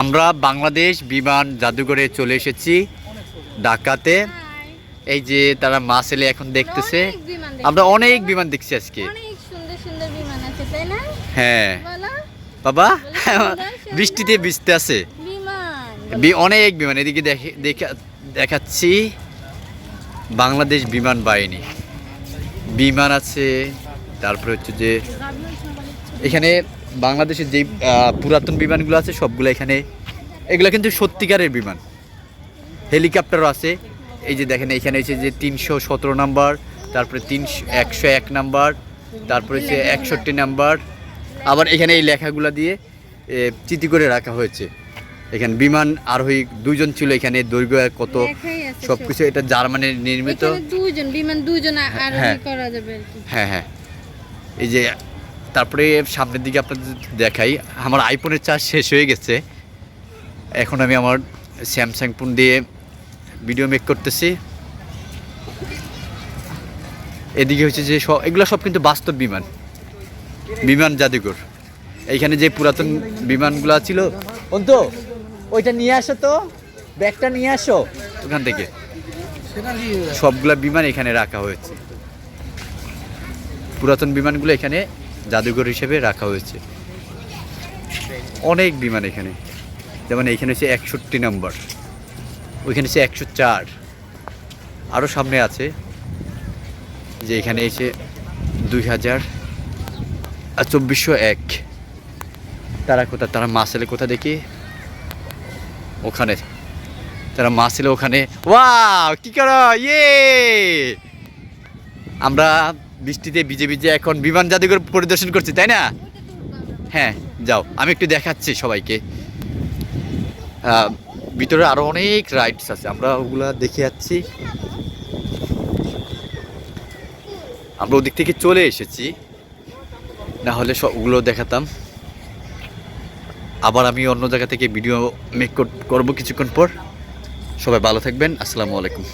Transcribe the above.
আমরা বাংলাদেশ বিমান জাদুঘরে চলে এসেছি ঢাকাতে। এই যে তারা মাছ এলে এখন দেখতেছে। আমরা অনেক বিমান দেখছি আজকে। হ্যাঁ। বাবা। বৃষ্টিতে ভিজতে আছে। বি- অনেক বিমান। এদিকে দেখে দেখা- দেখাচ্ছি বাংলাদেশ বিমান বাহিনী। বিমান আছে তারপরে হচ্ছে যে এখানে বাংলাদেশের যে পুরাতন বিমানগুলো আছে সবগুলো এখানে এগুলো কিন্তু সত্যিকারের বিমান। হেলিকপ্টারও আছে। এই যে দেখেন এখানে হচ্ছে যে তিনশো সতেরো নাম্বার তারপরে তিনশো একশো এক নাম্বার তারপরে হচ্ছে একষট্টি নাম্বার। আবার এখানে এই লেখাগুলো দিয়ে চিঠি করে রাখা হয়েছে। এখানে বিমান আরোহী দুইজন ছিল এখানে দৈর্ঘ্য কত লেখাই আছে সব। কিছু এটা জার্মানির নির্মিত। দুজন বিমান দুজন হ্যাঁ। কি। হ্যাঁ হ্যাঁ। এই যে তারপরে সামনের দিকে আপনাদের দেখাই, আমার আইফোনের চার্জ শেষ হয়ে গেছে। এখন আমি আমার স্যামসাং ফোন দিয়ে ভিডিও মেক করতেছি। এদিকে হচ্ছে যে সব, এগুলো সব কিন্তু বাস্তব বিমান। বিমান জাদুঘর। এইখানে যে পুরাতন বিমানগুলো ছিল। অন্ত ওইটা নিয়ে আসো তো। ব্যাগটা নিয়ে আসো। ওখান থেকে। সবগুলা বিমান এখানে রাখা হয়েছে। পুরাতন বিমানগুলো এখানে জাদুঘর হিসেবে রাখা হয়েছে। অনেক বিমান এখানে। যেমন এখানে হচ্ছে একষট্টি নম্বর। ওইখানে হচ্ছে একশো চার। আরও সামনে আছে, যে এখানে এসে দুই হাজার আর চব্বিশশো এক। তারা কোথায়? তারা মাসেলে কোথা দেখি? ওখানে। তারা মাসেলে ওখানে। ওয়া কি করো? ইয়ে! আমরা বৃষ্টিতে ভিজে ভিজে এখন বিমান জাদুঘর পরিদর্শন করছি, তাই না? হ্যাঁ যাও, আমি একটু দেখাচ্ছি সবাইকে। ভিতরে আরও অনেক রাইডস আছে, আমরা ওগুলা দেখে যাচ্ছি। আমরা ওদিক থেকে চলে এসেছি, না হলে সবগুলো দেখাতাম। আবার আমি অন্য জায়গা থেকে ভিডিও মেক করব কিছুক্ষণ পর। সবাই ভালো থাকবেন, আসসালামু আলাইকুম।